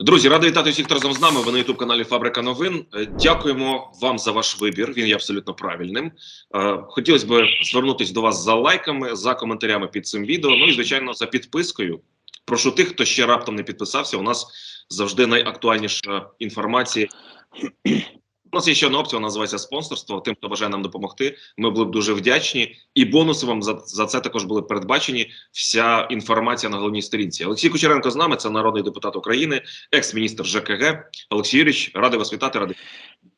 Друзі, радий вітати всіх, хто разом з нами. Ви на youtube каналі Фабрика новин. Е, Дякуємо вам за ваш вибір. Він є абсолютно правильним. Е, Хотілося б звернутися до вас за лайками, за коментарями під цим відео. Ну і звичайно за підпискою. Прошу тих, хто ще раптом не підписався. У нас завжди найактуальніша інформація. У нас є ще одна опція, вона називається спонсорство. Тим, хто бажає нам допомогти, ми були б дуже вдячні. І бонуси вам за, за це також були передбачені. Вся інформація на головній сторінці. Олексій Кучеренко з нами, це народний депутат України, екс-міністр ЖКГ. Олексій Юрійович, радий вас вітати. Радий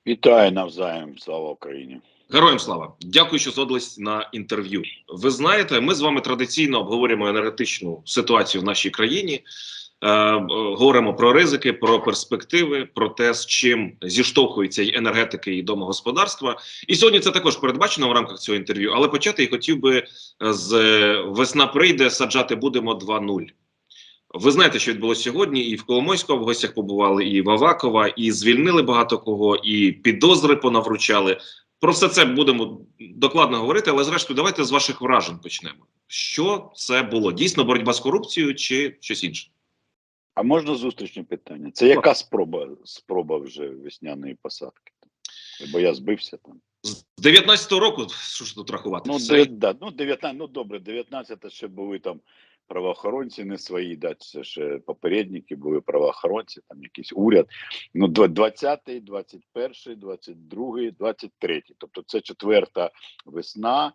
Вітаю навзаєм, слава Україні. героям слава. Дякую, що згодились на інтерв'ю. Ви знаєте, ми з вами традиційно обговорюємо енергетичну ситуацію в нашій країні. Е, говоримо про ризики, про перспективи, про те, з чим зіштовхуються і енергетики і домогосподарства. І сьогодні це також передбачено в рамках цього інтерв'ю. Але почати я хотів би з весна прийде, саджати будемо 2.0. Ви знаєте, що відбулося сьогодні, і в Коломойського в гостях побували, і в Авакова, і звільнили багато кого, і підозри понавручали. Про все це будемо докладно говорити, але зрештою, давайте з ваших вражень почнемо. Що це було? Дійсно боротьба з корупцією чи щось інше? А можна зустрічне питання? Це яка спроба спроба вже весняної посадки? Бо я збився там. З 19-го року, що ж тут рахувати? Ну, Все. да, ну 19, ну добре, 19 ще були там правоохоронці не свої, да, це ще попередники були правоохоронці, там якийсь уряд. Ну, 20-й, 21-й, 22-й, 23-й. Тобто це четверта весна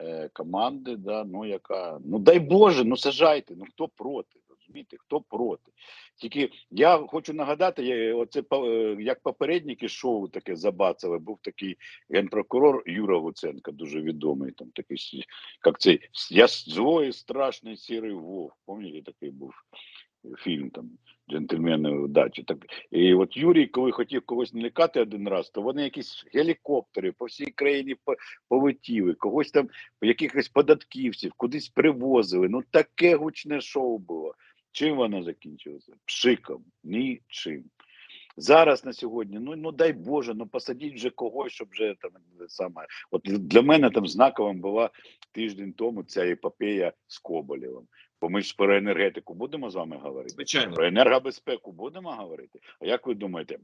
е, команди, да, ну яка, ну дай Боже, ну сажайте, ну хто проти? Розумієте, хто проти? Тільки я хочу нагадати, я, оце е, як попередники шоу таке забацали, був такий генпрокурор Юра Луценко, дуже відомий, там такий як цей я злой, страшний сірий вовк. Пам'ятаєте, такий був фільм там джентльмени удачі. Так і от Юрій, коли хотів когось налякати один раз, то вони якісь гелікоптери по всій країні по- полетіли, когось там якихось податківців, кудись привозили. Ну таке гучне шоу було. Чим воно закінчилося? Пшиком, нічим. Зараз на сьогодні, ну ну дай Боже, ну посадіть вже когось, щоб вже там саме. От для мене там знаковим була тиждень тому ця епопея з Коболєвим. Бо ми ж про енергетику будемо з вами говорити. Звичайно. Про енергобезпеку будемо говорити. А як ви думаєте,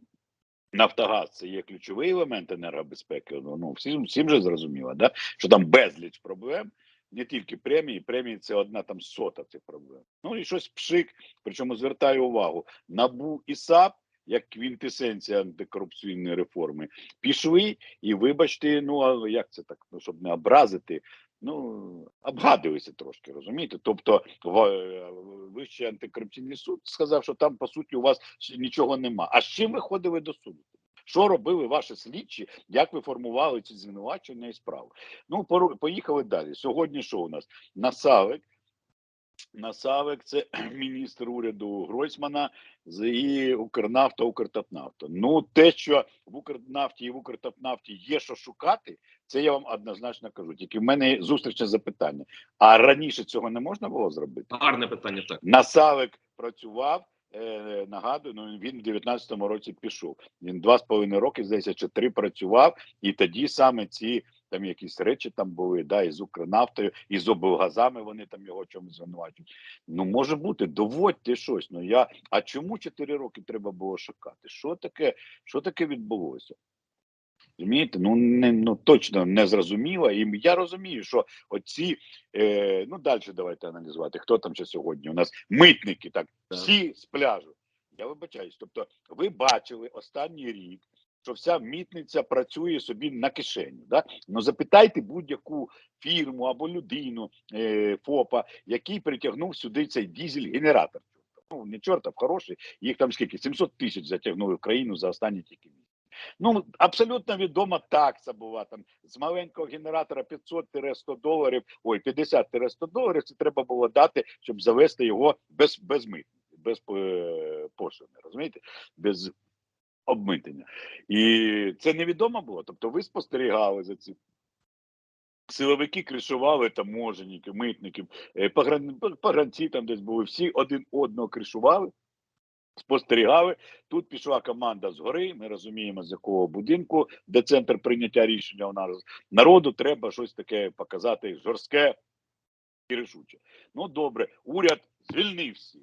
Нафтогаз це є ключовий елемент енергобезпеки? Ну, ну всім, всім же зрозуміло, да? що там безліч проблем, не тільки премії, премії це одна там сота цих проблем. Ну і щось пшик. Причому звертаю увагу: НАБУ і САП, як квінтесенція антикорупційної реформи, пішли і вибачте, ну а як це так? Ну щоб не образити. Ну, обгадуюся трошки, розумієте? Тобто, е, Вищий антикорупційний суд сказав, що там по суті у вас нічого нема. А з чим ви ходили до суду? Що робили ваші слідчі? Як ви формували ці звинувачення і справи? Ну, поїхали далі. Сьогодні що у нас? Насавик. Насавик це міністр уряду Гройсмана з і Укрнафта, Укртатнафта. Ну, те, що в Укрнафті і в Укртатнафті є що шукати, це я вам однозначно кажу. Тільки в мене зустрічне запитання. А раніше цього не можна було зробити? Гарне питання. Так Насавик працював. Е, нагадую, ну він в 19-му році пішов. Він два з половиною роки, здається, чи три працював, і тоді саме ці там якісь речі там були, да, і Укрнафтою, і з облгазами вони там його чомусь звинувачують. Ну може бути, доводьте щось. Ну я а чому чотири роки треба було шукати? Що таке, що таке відбулося? Розумієте? Ну не ну точно не зрозуміло. І я розумію, що оці е, ну далі давайте аналізувати. Хто там ще сьогодні? У нас митники, так всі з пляжу. Я вибачаюсь. Тобто, ви бачили останній рік, що вся митниця працює собі на кишені. Да? Ну запитайте будь-яку фірму або людину е, ФОПа, який притягнув сюди цей дізель-генератор. Ну не чортов, хороший. Їх там скільки 700 тисяч затягнули в країну за останні тільки місяці. Ну абсолютно відома такса була там з маленького генератора 500-100 доларів, ой, 50-100 доларів. Це треба було дати, щоб завести його без без митниці, без е, пошлини, розумієте, без обмитення. І це невідомо було. Тобто, ви спостерігали за цим. Силовики кришували таможенники, митників, е, погранці там десь були, всі один одного кришували, спостерігали. Тут пішла команда згори. Ми розуміємо, з якого будинку, де центр прийняття рішення у нас. Народу треба щось таке показати жорстке і рішуче. Ну добре, уряд звільнив всіх.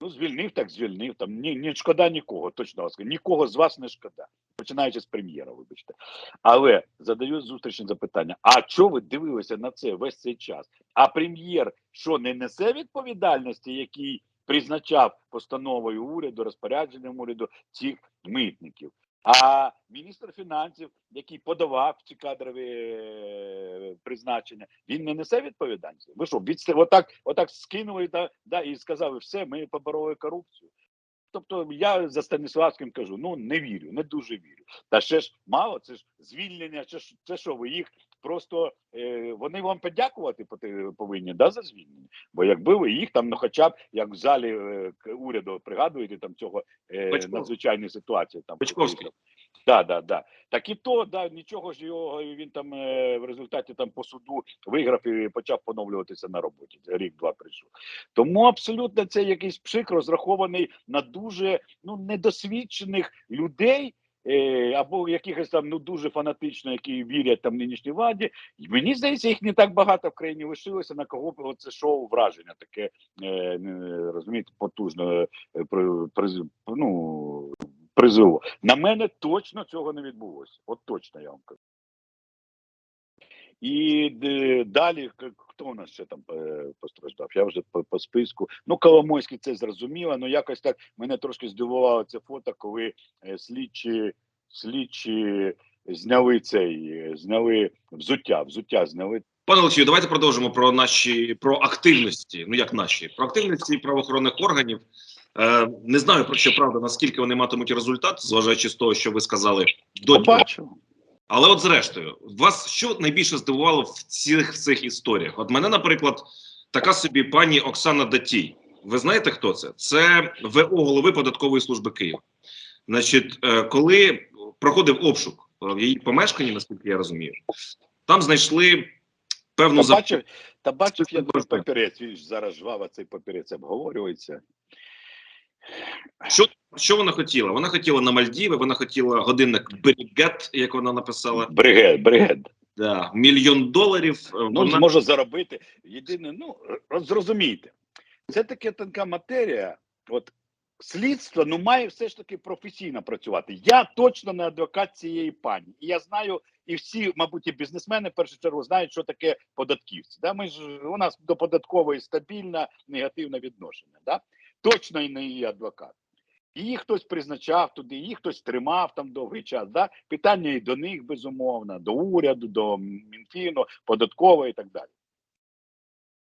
Ну, звільнив, так звільнив. Там ні, ні шкода нікого, точно вас. Нікого з вас не шкода. Починаючи з прем'єра, вибачте. Але задаю зустрічне запитання: а чого ви дивилися на це весь цей час? А прем'єр що не несе відповідальності, який призначав постановою уряду, розпорядженням уряду цих митників? А міністр фінансів, який подавав ці кадрові е, призначення, він не несе відповідальності. Ви що, відстав, отак, отак скинули да, да, і сказали, все, ми побороли корупцію. Тобто я за Станіславським кажу: ну не вірю, не дуже вірю. Та ще ж мало, це ж звільнення. Це ж це що ви їх просто е, вони вам подякувати повинні да, за звільнення. Бо якби ви їх там, ну хоча б як в залі е, уряду пригадуєте там цього е, надзвичайної ситуації, там Бичковський. Да, да, да. Так і то, да, нічого ж його він там е, в результаті там по суду виграв і почав поновлюватися на роботі. Рік-два прийшов. Тому абсолютно це якийсь пшик розрахований на дуже ну недосвідчених людей. Е, або якихось там ну дуже фанатично, які вірять там нинішній владі. І мені здається, їх не так багато в країні лишилося, на кого б це шоу враження таке е, розумієте, потужно ну, призвело. На мене точно цього не відбулося. От точно я вам кажу. І далі хто у нас ще там е, постраждав? Я вже по, по списку. Ну, Коломойський це зрозуміло, але якось так мене трошки здивувало це фото, коли е, слідчі, слідчі зняли цей, е, зняли взуття, взуття зняли. Пане Олексію, давайте продовжимо про наші про активності. Ну як наші про активності правоохоронних органів. Е, не знаю про що правда, наскільки вони матимуть результат, зважаючи з того, що ви сказали до. Побачив. Але от зрештою, вас що найбільше здивувало в цих в цих історіях? От мене, наприклад, така собі пані Оксана Датій. Ви знаєте, хто це? Це ВО голови податкової служби Києва. Значить, е, коли проходив обшук в її помешканні, наскільки я розумію, там знайшли певну Та бачив, та бачив я Бачите. папірець, він ж зараз жваво цей папірець обговорюється. Що, що вона хотіла? Вона хотіла на Мальдіви, вона хотіла годинник Бригет, як вона написала, Бригед, бригед. да, мільйон доларів. Ну, Вона зможе заробити. Єдине, ну зрозумійте, це таке тонка матерія. От слідство ну має все ж таки професійно працювати. Я точно не адвокат цієї пані. І я знаю, і всі, мабуть, і бізнесмени в першу чергу знають, що таке податківці. Да? Ми ж у нас до податкової стабільне негативне відношення. Да? Точно і не її адвокат. Її хтось призначав туди, її хтось тримав там довгий час. Да? Питання і до них, безумовно, до уряду, до Мінфіну, податкової і так далі.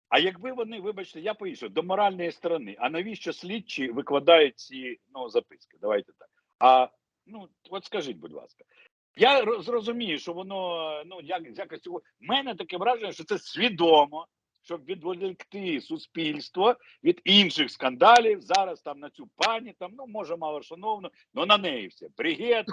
А якби вони, вибачте, я поїжджу до моральної сторони, а навіщо слідчі викладають ці ну, записки? Давайте так. А ну от скажіть, будь ласка, я роз- зрозумію, що воно ну як якось у мене таке враження, що це свідомо, щоб відволікти суспільство від інших скандалів. Зараз там на цю пані, там ну може мало шановно, але на неї все. Бригет,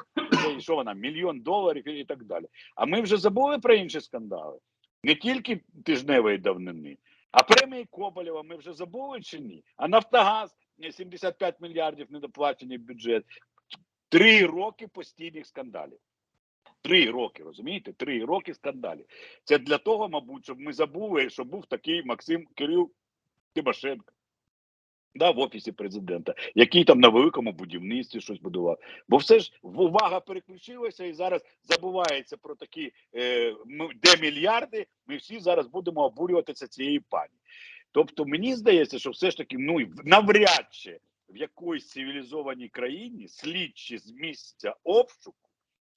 що вона, мільйон доларів і так далі. А ми вже забули про інші скандали. Не тільки тижневої давнини, а премії Коболєва ми вже забули чи ні? А Нафтогаз е, 75 мільярдів недоплачені в бюджет. Три роки постійних скандалів. Три роки, розумієте? Три роки скандалів. Це для того, мабуть, щоб ми забули, що був такий Максим Кирил Тимошенко. Да, в офісі президента, який там на великому будівництві щось будував. Бо все ж увага переключилася і зараз забувається про такі, е, де мільярди. Ми всі зараз будемо обурюватися цієї пані. Тобто, мені здається, що все ж таки, ну навряд чи в якоїсь цивілізованій країні слідчі з місця обшуку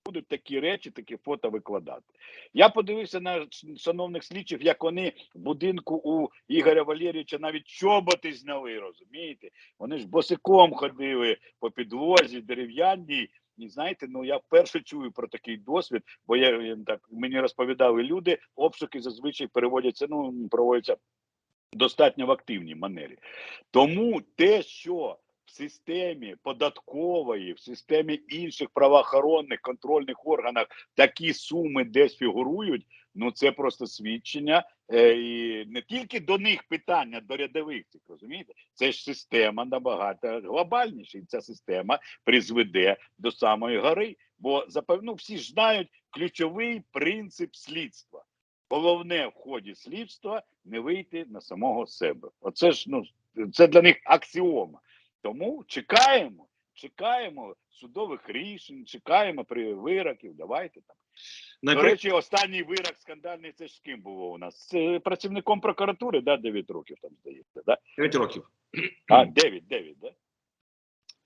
будуть такі речі, такі фото викладати. Я подивився на шановних слідчих, як вони в будинку у Ігоря Валерійовича навіть чоботи зняли, розумієте? Вони ж босиком ходили по підлозі, дерев'яній. І знаєте, ну я вперше чую про такий досвід, бо я так мені розповідали люди, обшуки зазвичай переводяться, ну проводяться достатньо в активній манері. Тому те, що в системі податкової, в системі інших правоохоронних контрольних органах такі суми десь фігурують. Ну це просто свідчення, е, і не тільки до них питання, до рядових цих розумієте, це ж система набагато глобальніша, і ця система призведе до самої гори. Бо запевну, всі ж знають ключовий принцип слідства. Головне в ході слідства не вийти на самого себе. Оце ж ну це для них аксіома. Тому чекаємо, чекаємо судових рішень, чекаємо при вироків. Давайте там. До речі, останній вирок скандальний це ж з ким було у нас? З е, працівником прокуратури, да, 9 років там здається. Да? 9 років. А, 9, 9, да?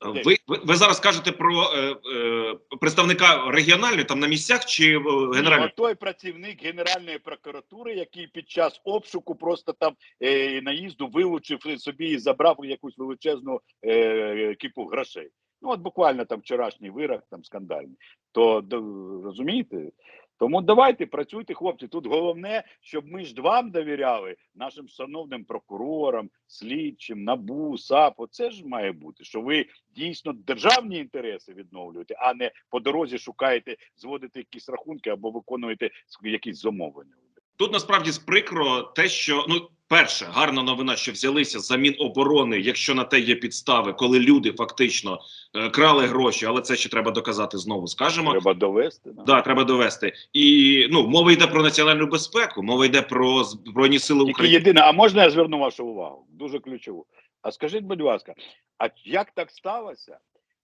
Ви, ви, ви зараз кажете про е, е, представника регіональної там на місцях чи е, генеральної? Ні, той працівник Генеральної прокуратури, який під час обшуку просто там е, наїзду вилучив собі і забрав якусь величезну е, кіпу грошей. Ну от буквально там вчорашній вирок, там скандальний. То до, розумієте? Тому давайте працюйте, хлопці. Тут головне, щоб ми ж вам довіряли, нашим шановним прокурорам, слідчим, набу, САП. Оце ж має бути, що ви дійсно державні інтереси відновлюєте, а не по дорозі шукаєте, зводите якісь рахунки або виконуєте якісь замовлення. Тут насправді прикро те, що ну перше гарна новина, що взялися за Міноборони, якщо на те є підстави, коли люди фактично е, крали гроші, але це ще треба доказати знову. Скажемо, Треба довести. Да. да, треба довести. І ну мова йде про національну безпеку, мова йде про збройні сили Тільки України. єдине, а можна я зверну вашу увагу? Дуже ключову. А скажіть, будь ласка, а як так сталося,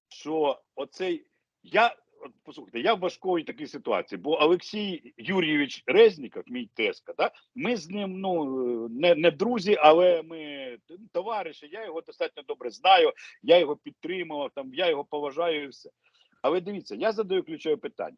що оцей я от послухайте, я в важкої такій ситуації, бо Олексій Юрійович Резніков, мій тезка, да, ми з ним ну не, не друзі, але ми товариші. Я його достатньо добре знаю, я його підтримував, там я його поважаю і все. Але дивіться, я задаю ключове питання.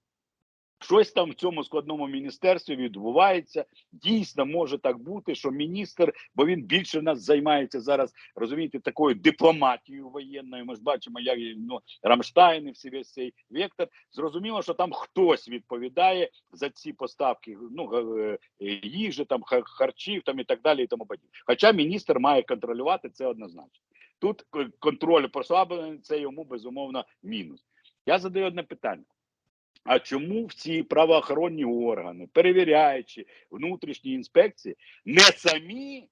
Щось там в цьому складному міністерстві відбувається. Дійсно може так бути, що міністр, бо він більше нас займається зараз, розумієте, такою дипломатією воєнною. Ми ж бачимо, як ну, Рамштайн і всі весь цей вектор. Зрозуміло, що там хтось відповідає за ці поставки ну, е, їжі, там харчів там і так далі. І тому подібне. Хоча міністр має контролювати це однозначно. Тут контроль послаблений, це йому безумовно мінус. Я задаю одне питання. А чому в ці правоохоронні органи, перевіряючи внутрішні інспекції, не самі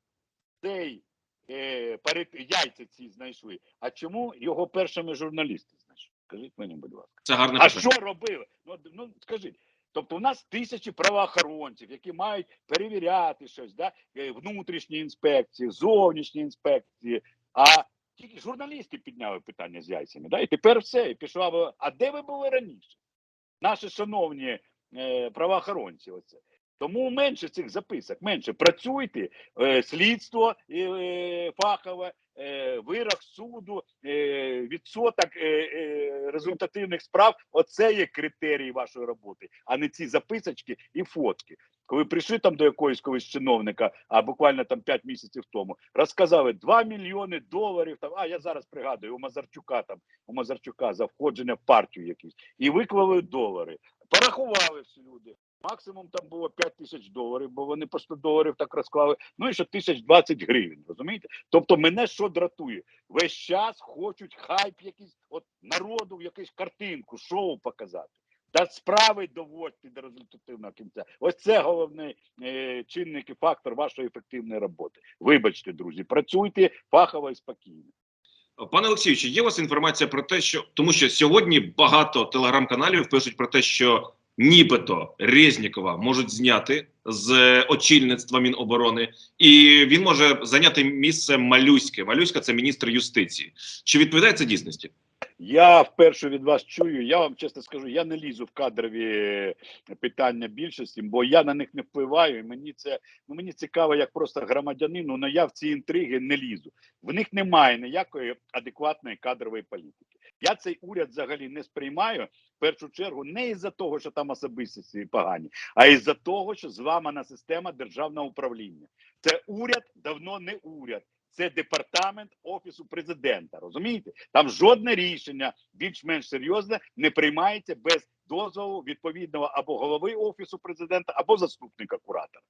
цей е, яйця ці знайшли? А чому його першими журналісти знайшли? Скажіть мені, будь ласка. Це гарне А питання. що робили? Ну, ну скажіть. Тобто, у нас тисячі правоохоронців, які мають перевіряти щось, да? е, внутрішні інспекції, зовнішні інспекції. А тільки журналісти підняли питання з яйцями. Да? І тепер все, і пішла. А де ви були раніше? Наші шановні е, правоохоронці, оце. Тому менше цих записок, менше працюйте, е, слідство е, фахове, е, вирок суду, е, відсоток е, е, результативних справ. Оце є критерії вашої роботи, а не ці записочки і фотки. Коли прийшли там до якогось колись чиновника, а буквально там 5 місяців тому, розказали 2 мільйони доларів. Там а я зараз пригадую у Мазарчука там у Мазарчука за входження в партію якісь, і виклали долари. Порахували всі люди. Максимум там було 5 тисяч доларів, бо вони по 100 доларів так розклали. Ну і ще тисяч 20 гривень. Розумієте? Тобто мене що дратує? Весь час хочуть хайп якийсь от народу, якусь картинку, шоу показати. Та справи доводьте до результативного кінця. Ось це головний е, чинник і фактор вашої ефективної роботи. Вибачте, друзі, працюйте фахово і спокійно. Пане Олексію, є у вас інформація про те, що тому що сьогодні багато телеграм-каналів пишуть про те, що нібито Резнікова можуть зняти з очільництва Міноборони, і він може зайняти місце Малюське. Малюська це міністр юстиції. Чи відповідає це дійсності? Я вперше від вас чую. Я вам чесно скажу, я не лізу в кадрові питання більшості, бо я на них не впливаю. І мені це ну мені цікаво, як просто громадянину, але я в ці інтриги не лізу. В них немає ніякої адекватної кадрової політики. Я цей уряд взагалі не сприймаю в першу чергу не із-за того, що там особистості погані, а із-за того, що зламана система державного управління. Це уряд давно не уряд. Це департамент офісу президента. Розумієте? Там жодне рішення більш-менш серйозне не приймається без дозволу відповідного або голови офісу президента, або заступника куратора.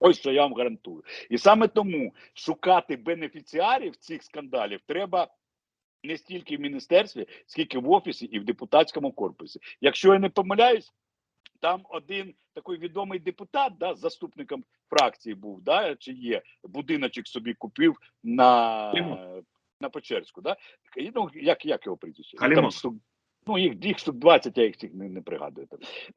Ось що я вам гарантую. І саме тому шукати бенефіціарів цих скандалів треба не стільки в міністерстві, скільки в офісі і в депутатському корпусі. Якщо я не помиляюсь, там один такий відомий депутат, да, заступником фракції був, да, чи є будиночок собі купив на, на Печерську. Да? Ну, як, як його прізвище? Там, Ну, їх, їх штук 20, я їх всіх не, не пригадую.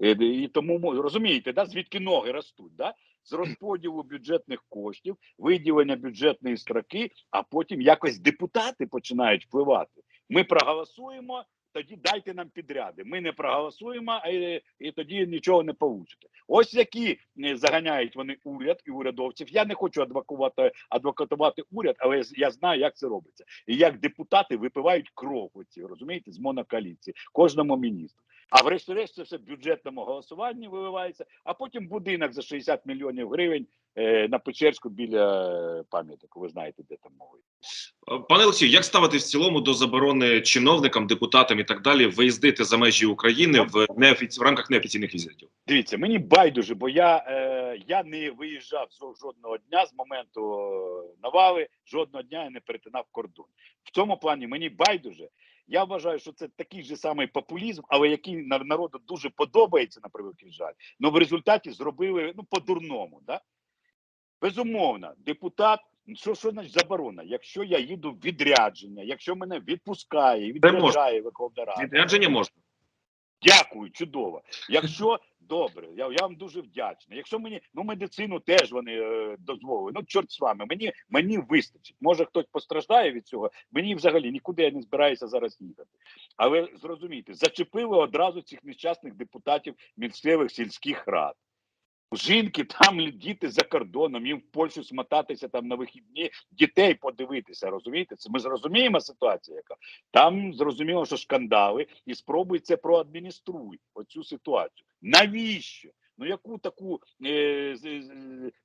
Е, І тому розумієте, да, звідки ноги ростуть, да? з розподілу бюджетних коштів, виділення бюджетної строки, а потім якось депутати починають впливати. Ми проголосуємо, тоді дайте нам підряди. Ми не проголосуємо, і, і тоді нічого не получите. Ось які е, заганяють вони уряд і урядовців. Я не хочу адвокувати, адвокатувати уряд, але я, знаю, як це робиться. І як депутати випивають кров оці, розумієте, з монокоаліції кожному міністру. А врешті-решт це все в бюджетному голосуванні виливається, а потім будинок за 60 мільйонів гривень е, на Печерську біля е, пам'яток. Ви знаєте, де там йде. Е, Пане Олексію, як ставитись в цілому до заборони чиновникам, депутатам і так далі виїздити за межі України в неофіці... в рамках неофіційних візитів? Дивіться, мені байдуже, бо я, е, я не виїжджав жодного дня з моменту навали, жодного дня я не перетинав кордон. В цьому плані мені байдуже. Я вважаю, що це такий же самий популізм, але який народу дуже подобається на превеликий жаль. Ну в результаті зробили ну по-дурному. Да? Безумовно, депутат. Що, що значить заборона? Якщо я їду в відрядження, якщо мене відпускає, відряджає Верховна Рада. Відрядження можна. Дякую, чудово. Якщо добре, я, я вам дуже вдячний. Якщо мені ну медицину теж вони е, дозволили. Ну чорт з вами, мені мені вистачить. Може хтось постраждає від цього. Мені взагалі нікуди я не збираюся зараз їхати. Але зрозумійте, зачепили одразу цих нещасних депутатів місцевих сільських рад. Жінки там діти за кордоном, їм в Польщу смотатися там на вихідні, дітей подивитися. Розумієте? Це ми зрозуміємо ситуацію, яка там зрозуміло, що скандали, і спробуй це проадмініструй оцю ситуацію. Навіщо? Ну яку таку е,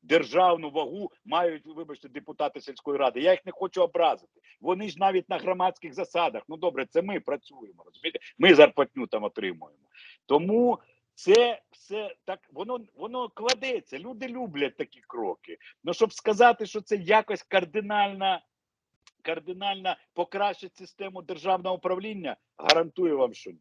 державну вагу мають, вибачте, депутати сільської ради? Я їх не хочу образити. Вони ж навіть на громадських засадах. Ну добре, це ми працюємо. Розумієте? Ми зарплатню там отримуємо. Тому це все так воно воно кладеться. Люди люблять такі кроки. Ну щоб сказати, що це якось кардинально, кардинально покращить систему державного управління, гарантую вам, що ні.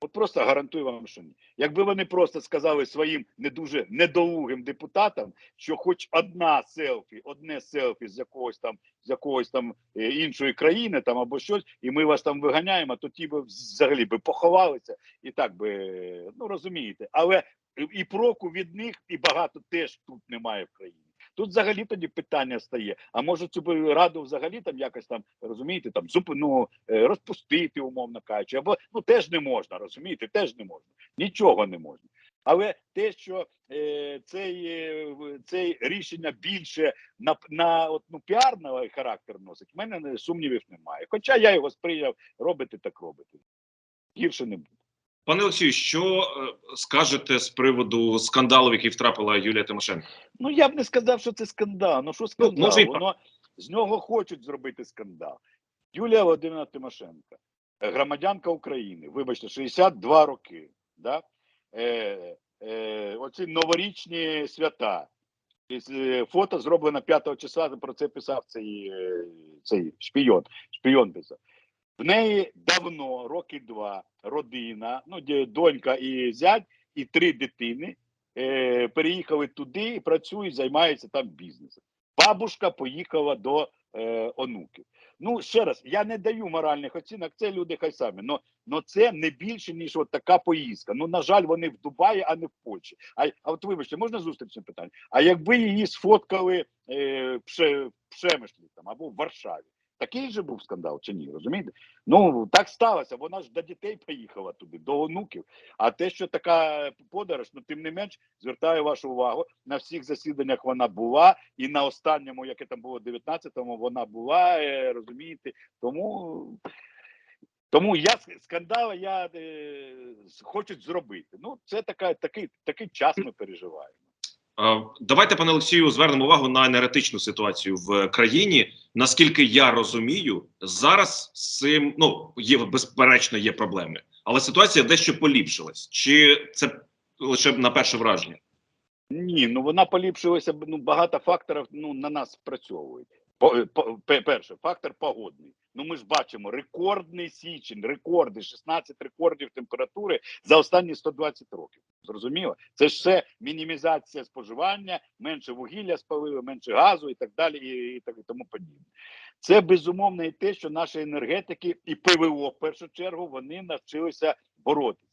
От просто гарантую вам, що ні. Якби вони просто сказали своїм не дуже недолугим депутатам, що хоч одна селфі, одне селфі з якогось там з якогось там е, іншої країни, там або щось, і ми вас там виганяємо, то ті би взагалі би поховалися і так би ну розумієте, але і проку від них, і багато теж тут немає в країні. Тут взагалі тоді питання стає: а може цю раду взагалі там якось там розумієте, там зуп, ну, е, розпустити, умовно кажучи, або ну теж не можна, розумієте, теж не можна, нічого не можна. Але те, що е, цей, е, цей рішення більше на, на от, ну, піарний характер носить, в мене не- сумнівів немає. Хоча я його сприйняв, робити так робити. Гірше не буде. Пане Олексію, що е, скажете з приводу скандалу, в який втрапила Юлія Тимошенко? Ну я б не сказав, що це скандал. Ну що скандал? може, Воно з нього хочуть зробити скандал. Юлія Володимирівна Тимошенко, е, громадянка України, вибачте, 62 роки. Да? Е, е, оці новорічні свята. Е, Фото зроблено 5 числа. Про це писав цей, цей шпійон. Шпійон писав. В неї давно, роки два, родина, ну, донька і зять, і три дитини е, переїхали туди і працюють, займаються там бізнесом. Бабушка поїхала до е, онуків. Ну, ще раз, я не даю моральних оцінок, це люди хай самі. Но, но це не більше, ніж от така поїздка. Ну, на жаль, вони в Дубаї, а не в Польщі. А, а от вибачте, можна зустрічне питання? А якби її сфоткали е, пше, Пшемишлі там або в Варшаві, такий же був скандал чи ні? Розумієте? Ну так сталося. Вона ж до дітей поїхала туди, до онуків. А те, що така подорож, ну тим не менш, звертаю вашу увагу на всіх засіданнях. Вона була, і на останньому, яке там було 19-му, вона була. е, розумієте, тому. Тому я скандали я е, хочуть зробити. Ну, це така, такий, такий час ми переживаємо. Е, Давайте, пане Олексію, звернемо увагу на енергетичну ситуацію в країні. Наскільки я розумію, зараз цим ну є безперечно є проблеми, але ситуація дещо поліпшилась. Чи це лише на перше враження? Ні, ну вона поліпшилася. Ну багато факторів ну на нас спрацьовують. По, по, перше, фактор погодний. Ну ми ж бачимо рекордний січень, рекорди, 16 рекордів температури за останні 120 років. Зрозуміло? Це ж все мінімізація споживання, менше вугілля спалили, менше газу і так далі, і, і так і тому подібне. Це безумовно і те, що наші енергетики і ПВО в першу чергу вони навчилися боротися.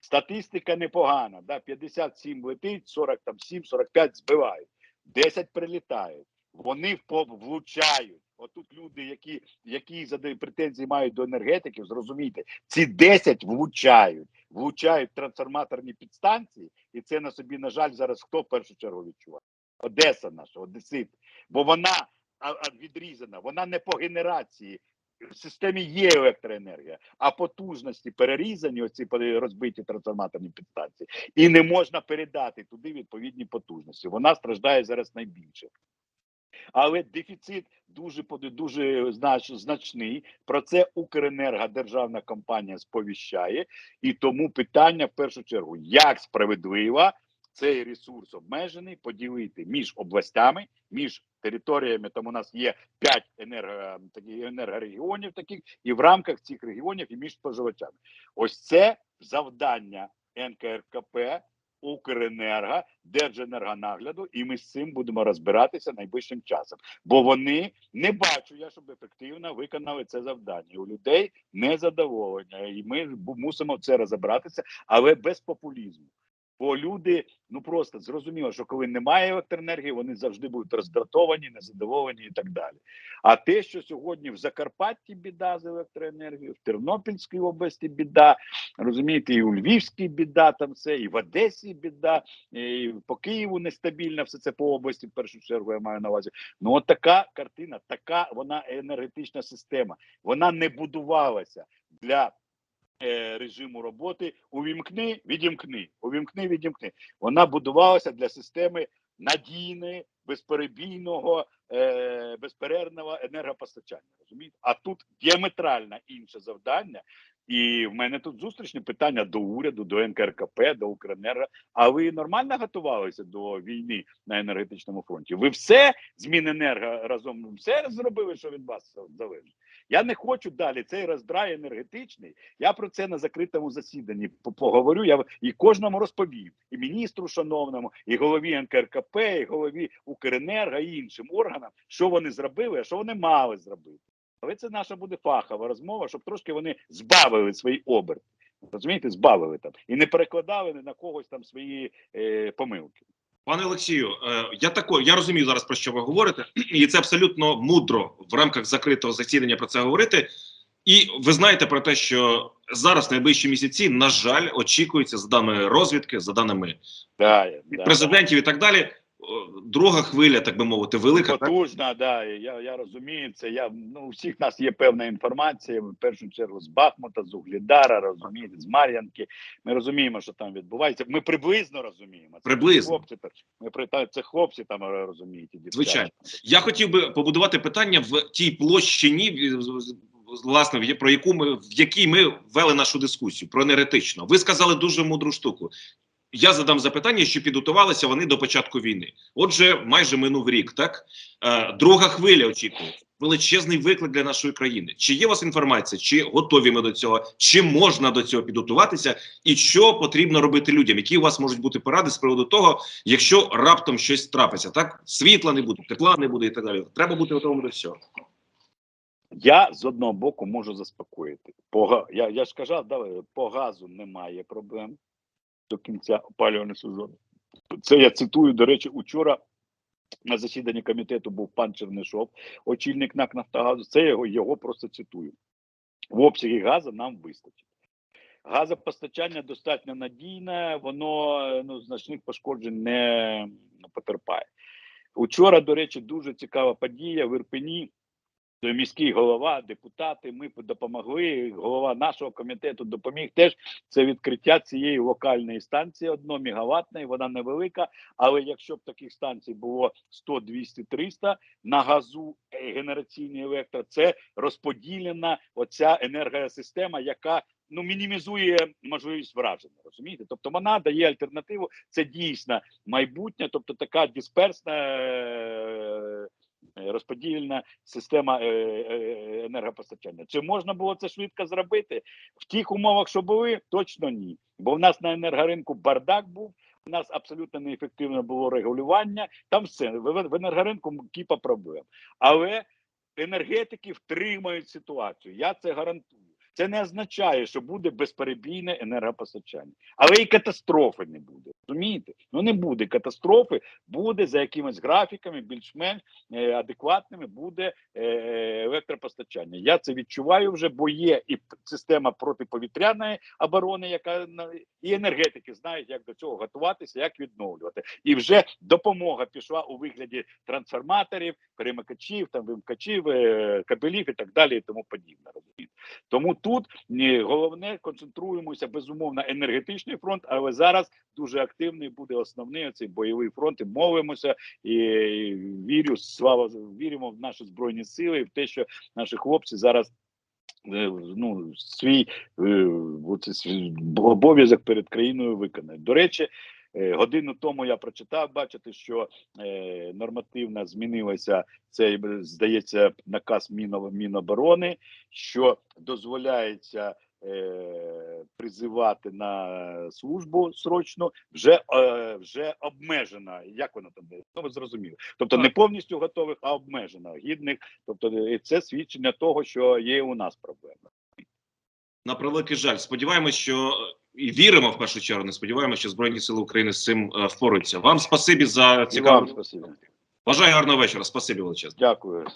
Статистика непогана. Да? 57 летить, 47, 45 збивають, 10 прилітають. Вони влучають. Отут люди, які, які претензії мають до енергетиків, зрозумійте, ці 10 влучають, влучають трансформаторні підстанції, і це на собі, на жаль, зараз хто в першу чергу відчуває? Одеса наша, Одесит. Бо вона відрізана, вона не по генерації. В системі є електроенергія, а потужності перерізані, оці розбиті трансформаторні підстанції, і не можна передати туди відповідні потужності. Вона страждає зараз найбільше. Але дефіцит дуже дуже знач, значний. Про це Укренерго державна компанія сповіщає, і тому питання в першу чергу, як справедливо цей ресурс обмежений поділити між областями, між територіями. Там у нас є п'ять енерго, енергорегіонів, таких і в рамках цих регіонів і між споживачами. Ось це завдання НКРКП. Укренерго, Держенергонагляду, і ми з цим будемо розбиратися найближчим часом. Бо вони не бачу я, щоб ефективно виконали це завдання. У людей незадоволення, і ми мусимо це розібратися, але без популізму. Бо люди ну просто зрозуміло, що коли немає електроенергії, вони завжди будуть роздратовані, незадоволені і так далі. А те, що сьогодні в Закарпатті біда з електроенергією, в Тернопільській області біда, розумієте, і у Львівській біда, там все, і в Одесі біда, і по Києву нестабільно, все це по області, в першу чергу я маю на увазі. Ну, от така картина, така вона енергетична система. Вона не будувалася для режиму роботи. Увімкни, відімкни, увімкни, відімкни. Вона будувалася для системи надійної, безперебійного, е, безперервного енергопостачання. Розумієте? А тут діаметрально інше завдання. І в мене тут зустрічне питання до уряду, до НКРКП, до Укренерго. А ви нормально готувалися до війни на енергетичному фронті? Ви все з Міненерго разом все зробили, що від вас залежить? Я не хочу далі цей роздрай енергетичний. Я про це на закритому засіданні поговорю. Я і кожному розповім, і міністру шановному, і голові НКРКП, і голові Укренерго, і іншим органам, що вони зробили, а що вони мали зробити. Але це наша буде фахова розмова, щоб трошки вони збавили свій оберт. Розумієте, збавили там і не перекладали на когось там свої е, помилки. Пане Олексію, е, я тако, я розумію зараз про що ви говорите, і це абсолютно мудро в рамках закритого засідання про це говорити. І ви знаєте про те, що зараз найближчі місяці, на жаль, очікується за даними розвідки, за даними Да, да, президентів і так далі. Друга хвиля, так би мовити, велика. так? Потужна, да, я, я розумію це. Я ну у всіх нас є певна інформація. В першу чергу з Бахмута, з Углідара, розумієте, з Мар'янки. Ми розуміємо, що там відбувається. Ми приблизно розуміємо. Це Приблизно. хлопці, ми при це хлопці там е, розумієте. дівчата. Звичайно. Я хотів би побудувати питання в тій площині, власне, про яку ми в якій ми вели нашу дискусію про енергетичну. Ви сказали дуже мудру штуку. Я задам запитання, що підготувалися вони до початку війни. Отже, майже минув рік. Так е, друга хвиля очікує величезний виклик для нашої країни. Чи є у вас інформація? Чи готові ми до цього? Чи можна до цього підготуватися? І що потрібно робити людям? Які у вас можуть бути поради з приводу того, якщо раптом щось трапиться? Так світла не буде, тепла не буде і так далі. Треба бути готовим до всього. Я з одного боку можу заспокоїти. По, я, я ж казав, по газу немає проблем до кінця опалювального сезону. Це я цитую, до речі, учора на засіданні комітету був пан Чернишов, очільник НАК Нафтогазу. Це його, його просто цитую. В обсягі газу нам вистачить. Газопостачання достатньо надійне, воно ну, значних пошкоджень не потерпає. Учора, до речі, дуже цікава подія в Ірпені. Е, Міський голова, депутати, ми допомогли. Голова нашого комітету допоміг теж. Це відкриття цієї локальної станції одномегаватної. Вона невелика, але якщо б таких станцій було 100, 200, 300 на газу е, генераційний електро, це розподілена оця енергосистема, яка ну мінімізує можливість враження. Розумієте? Тобто вона дає альтернативу. Це дійсно майбутнє, тобто така дисперсна. Е, розподільна система е, е, енергопостачання. Чи можна було це швидко зробити? В тих умовах, що були, точно ні. Бо в нас на енергоринку бардак був. У нас абсолютно неефективне було регулювання. Там все в енергоринку кіпа проблем. Але енергетики втримають ситуацію. Я це гарантую. Це не означає, що буде безперебійне енергопостачання, але і катастрофи не буде. Розумієте? Ну не буде катастрофи, буде за якимись графіками, більш-менш е, адекватними буде е, електропостачання. Я це відчуваю вже, бо є і система протиповітряної оборони, яка і енергетики знають, як до цього готуватися, як відновлювати. І вже допомога пішла у вигляді трансформаторів, перемикачів, там вимкачів, е, кабелів і так далі, і тому подібне. Розумієте? Тому тут головне концентруємося безумовно енергетичний фронт, але зараз дуже активний буде основний цей бойовий фронт. І молимося і вірю, слава віримо в наші збройні сили, і в те, що наші хлопці зараз. е, Ну, свій е, свій обов'язок перед країною виконають. До речі, годину тому я прочитав, бачите, що е, нормативно змінилося цей, е, здається, наказ Міноборони, що дозволяється е, призивати на службу срочно вже, е, вже обмежена. Як воно там? буде? Ну, ви зрозуміли. Тобто не повністю готових, а обмежена. Гідних. Тобто, е, це свідчення того, що є у нас проблема. На превеликий жаль. Сподіваємось, що і віримо в першу чергу. Не сподіваємося, що Збройні Сили України з цим е, впораються. Вам спасибі за цікаву. Бажаю гарного вечора. Спасибі величезне. Дякую.